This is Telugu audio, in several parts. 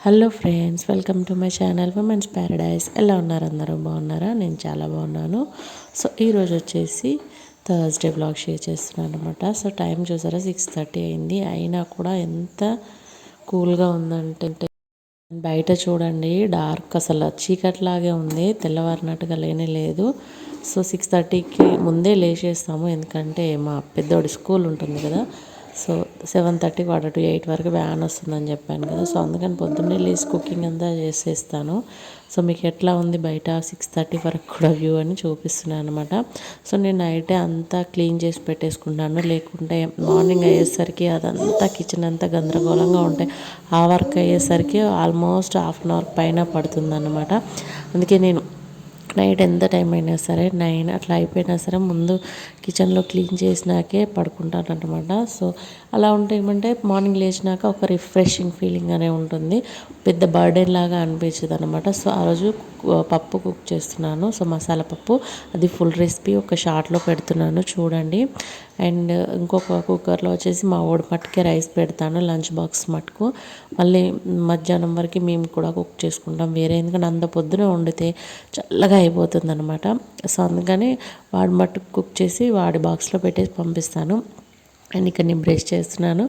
Hello friends welcome to my channel women's paradise ఎలా ఉన్నారు అందరూ? బాగున్నారా? నేను చాలా బాగున్నాను. సో ఈరోజు వచ్చేసి థర్స్డే బ్లాగ్ షేర్ చేస్తున్నాను అనమాట సో టైం చూసారా? సిక్స్ థర్టీ అయింది. అయినా కూడా ఎంత కూల్గా ఉందంటే బయట చూడండి డార్క్ అసలు చీకట్లాగే ఉంది. తెల్లవారినట్టుగా లేనే లేదు. సో సిక్స్ థర్టీకి ముందే లేచేస్తాము. ఎందుకంటే మా పెద్దోడి స్కూల్ ఉంటుంది కదా. సో సెవెన్ థర్టీ వాడ టు ఎయిట్ వరకు వ్యాన్ వస్తుందని చెప్పాను కదా. సో అందుకని పొద్దున్నే లేచి కుకింగ్ అంతా చేసేస్తాను. సో మీకు ఎట్లా ఉంది బయట సిక్స్ థర్టీ వరకు కూడా వ్యూ అని చూపిస్తున్నాను అనమాట సో నేను నైటే అంతా క్లీన్ చేసి పెట్టేసుకుంటాను. లేకుంటే మార్నింగ్ అయ్యేసరికి అదంతా కిచెన్ అంతా గందరగోళంగా ఉంటాయి ఆ వర్క్ అయ్యేసరికి ఆల్మోస్ట్ హాఫ్ అన్ అవర్ పైన పడుతుందన్నమాట. అందుకే నేను నైట్ ఎంత టైం అయినా సరే నైన్ అట్లా అయిపోయినా సరే ముందు కిచెన్లో క్లీన్ చేసినాకే పడుకుంటాను అనమాట సో అలా ఉంటే ఏమంటే మార్నింగ్ లేచినాక ఒక రిఫ్రెషింగ్ ఫీలింగ్ అనే ఉంటుంది. పెద్ద బర్డెన్ లాగా అనిపించదు అనమాట సో ఆ రోజు పప్పు కుక్ చేస్తున్నాను. సో మసాలా పప్పు అది ఫుల్ రెసిపీ ఒక షార్ట్లో పెడుతున్నాను. చూడండి. అండ్ ఇంకొక కుక్కర్లో వచ్చేసి మా ఓడి మట్టుకే రైస్ పెడతాను లంచ్ బాక్స్ మట్టుకు మళ్ళీ మధ్యాహ్నం వరకు మేము కూడా కుక్ చేసుకుంటాం. వేరే ఎందుకంటే అంత పొద్దున వండితే చల్లగా అయిపోతుంది అనమాట సో అందుకని వాడి మట్టుకు కుక్ చేసి వాడి బాక్స్లో పెట్టేసి పంపిస్తాను. అండ్ ఇక్కడ నేను బ్రష్ చేస్తున్నాను.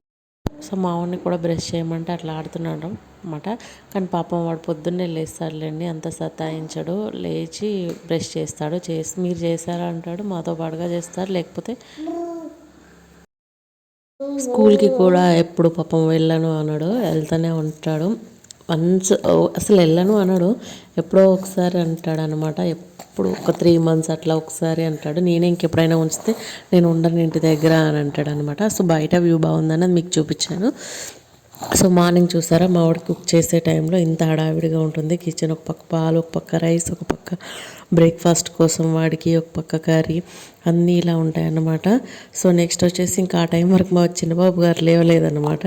సో మా వాడిని కూడా బ్రష్ చేయమంటే అట్లా ఆడుతున్నాడు అనమాట కానీ పాపం వాడు పొద్దున్నే లేస్తాడులేండి అంత సతాయించడు. లేచి బ్రష్ చేస్తాడు. చేసి మీరు చేశారా అంటాడు మాతో పాటుగా చేస్తారు లేకపోతే స్కూల్కి కూడా ఎప్పుడు పాపం వెళ్ళను అన్నాడు వెళ్తూనే ఉంటాడు. వన్స్ అసలు వెళ్ళను అనడు ఎప్పుడో ఒకసారి అంటాడు అనమాట ఎప్పుడు ఒక త్రీ మంత్స్ అట్లా ఒకసారి అంటాడు. నేనే ఇంకెప్పుడైనా ఉంచితే నేను ఉండను ఇంటి దగ్గర అని అంటాడు అనమాట సో బయట వ్యూ బాగుందని మీకు చూపించాను. సో మార్నింగ్ చూసారా? మా వాడికి కుక్ చేసే టైంలో ఇంత హడావిడిగా ఉంటుంది. కిచెన్ ఒక పక్క పాలు ఒక పక్క రైస్ ఒక పక్క బ్రేక్ఫాస్ట్ కోసం వాడికి ఒక పక్క కర్రీ అన్నీ ఇలా ఉంటాయన్నమాట. సో నెక్స్ట్ వచ్చేసి ఇంకా ఆ టైం వరకు మా చిన్న బాబు గారు లేవలేదన్నమాట.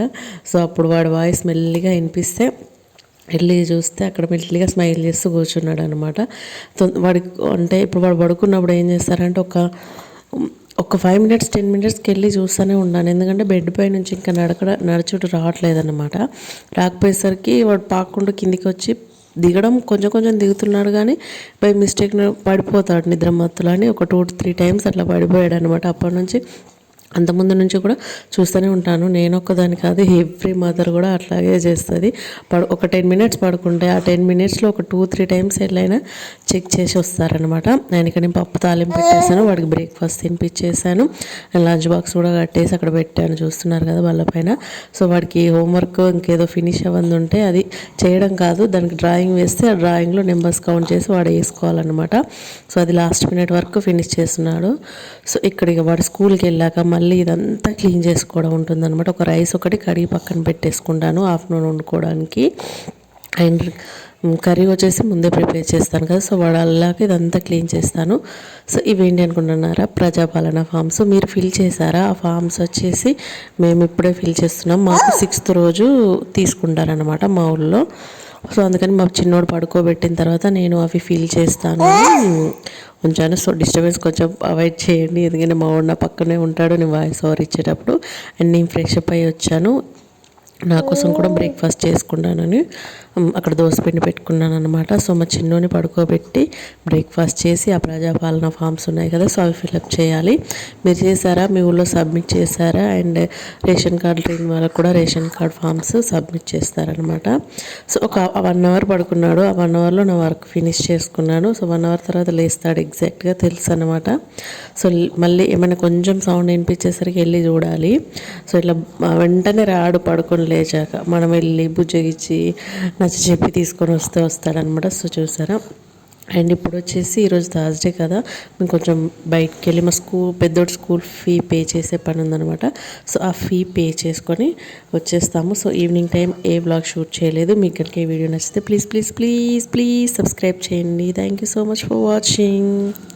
సో అప్పుడు వాడి వాయిస్ మెల్లిగా వినిపిస్తే వెళ్ళి చూస్తే అక్కడ మెల్లిగా స్మైల్ చేస్తూ కూర్చున్నాడు అనమాట వాడికి అంటే ఇప్పుడు వాడు పడుకున్నప్పుడు ఏం చేస్తారంటే ఒక ఒక ఫైవ్ మినిట్స్ టెన్ మినిట్స్కి వెళ్ళి చూస్తూనే ఉన్నాను. ఎందుకంటే బెడ్ పై నుంచి ఇంకా నడక నడుచుడు రావట్లేదన్నమాట. రాకపోయేసరికి వాడు పాకుండా కిందికి వచ్చి దిగడం కొంచెం కొంచెం దిగుతున్నాడు కానీ బై మిస్టేక్ పడిపోతాడు నిద్ర నిద్రమత్తులు అని. ఒక టూ త్రీ టైమ్స్ అట్లా పడిపోయాడు అనమాట అప్పటి నుంచి అంతకుముందు నుంచి కూడా చూస్తూనే ఉంటాను. నేను ఒక్కదాని కాదు ఎవ్రీ మదర్ కూడా అట్లాగే చేస్తుంది. పడు ఒక టెన్ మినిట్స్ పడుకుంటే ఆ టెన్ మినిట్స్లో ఒక టూ త్రీ టైమ్స్ ఎట్లయినా చెక్ చేసి వస్తారనమాట నేను నేను పప్పు తాలింపు పెట్టేసాను వాడికి బ్రేక్ఫాస్ట్ తినిపించేసాను లంచ్ బాక్స్ కూడా కట్టేసి అక్కడ పెట్టాను. చూస్తున్నారు కదా వాళ్ళ పైన. సో వాడికి హోంవర్క్ ఇంకేదో ఫినిష్ అవ్వంది ఉంటే అది చేయడం కాదు. దానికి డ్రాయింగ్ వేస్తే ఆ డ్రాయింగ్లో నెంబర్స్ కౌంట్ చేసి వాడు వేసుకోవాలన్నమాట. సో అది లాస్ట్ మినిట్ వరకు ఫినిష్ చేస్తున్నాడు. సో ఇక్కడ వాడు స్కూల్కి వెళ్ళాక మళ్ళీ మళ్ళీ ఇదంతా క్లీన్ చేసుకోవడం ఉంటుందన్నమాట. ఒక రైస్ ఒకటి కడిగి పక్కన పెట్టేసుకుంటాను ఆఫ్టర్నూన్ వండుకోవడానికి. అండ్ కర్రీ వచ్చేసి ముందే ప్రిపేర్ చేస్తాను కదా సో వాడల్లాగా ఇదంతా క్లీన్ చేస్తాను. సో ఇవేంటి అనుకుంటున్నారా? ప్రజాపాలన ఫామ్స్. మీరు ఫిల్ చేశారా? ఆ ఫామ్స్ వచ్చేసి మేము ఇప్పుడే ఫిల్ చేస్తున్నాం. మాకు సిక్స్త్ రోజు తీసుకుంటారనమాట మా ఊళ్ళో. సో అందుకని మా చిన్నోడు పడుకోబెట్టిన తర్వాత నేను అవి ఫీల్ చేస్తాను. ఉంచాను. సో డిస్టర్బెన్స్ కొంచెం అవాయిడ్ చేయండి. ఎందుకంటే మా వాడు నా పక్కనే ఉంటాడు. నేను వాయిస్ ఓవర్ ఇచ్చేటప్పుడు. అండ్ నేను ఫ్రెష్ అప్ అయ్యి వచ్చాను. నా కోసం కూడా బ్రేక్ఫాస్ట్ చేసుకున్నానని అక్కడ దోశపిండి పెట్టుకున్నాను అనమాట సో మా చిన్నోని పడుకోబెట్టి బ్రేక్ఫాస్ట్ చేసి ఆ ప్రజాపాలన ఫామ్స్ ఉన్నాయి కదా సో అవి ఫిల్అప్ చేయాలి. మీరు చేశారా? మీ ఊళ్ళో సబ్మిట్ చేశారా? అండ్ రేషన్ కార్డు లేని వాళ్ళకి కూడా రేషన్ కార్డ్ ఫామ్స్ సబ్మిట్ చేస్తారనమాట సో ఒక వన్ అవర్ పడుకున్నాడు. ఆ వన్ అవర్లో నా వర్క్ ఫినిష్ చేసుకున్నాను. సో వన్ అవర్ తర్వాత లేస్తాడు ఎగ్జాక్ట్గా తెలుసు అనమాట సో మళ్ళీ ఏమైనా కొంచెం సౌండ్ వినిపించేసరికి వెళ్ళి చూడాలి. సో ఇట్లా వెంటనే రాడు పడుకుని లేచాక మనం వెళ్ళి బుజ్జగిచ్చి నచ్చ చెప్పి తీసుకొని వస్తే వస్తాడనమాట. సో చూసారా? అండ్ ఇప్పుడు వచ్చేసి ఈరోజు థర్స్డే కదా. మేము కొంచెం బయటకు వెళ్ళి మా స్కూల్ పెద్దోడు స్కూల్ ఫీ పే చేసే పని ఉందనమాట. సో ఆ ఫీ పే చేసుకొని వచ్చేస్తాము. సో ఈవినింగ్ టైం ఏ బ్లాగ్ షూట్ చేయలేదు. మీకు కనుక ఈ వీడియో నచ్చితే please please please please subscribe చేయండి. Thank you so much for watching.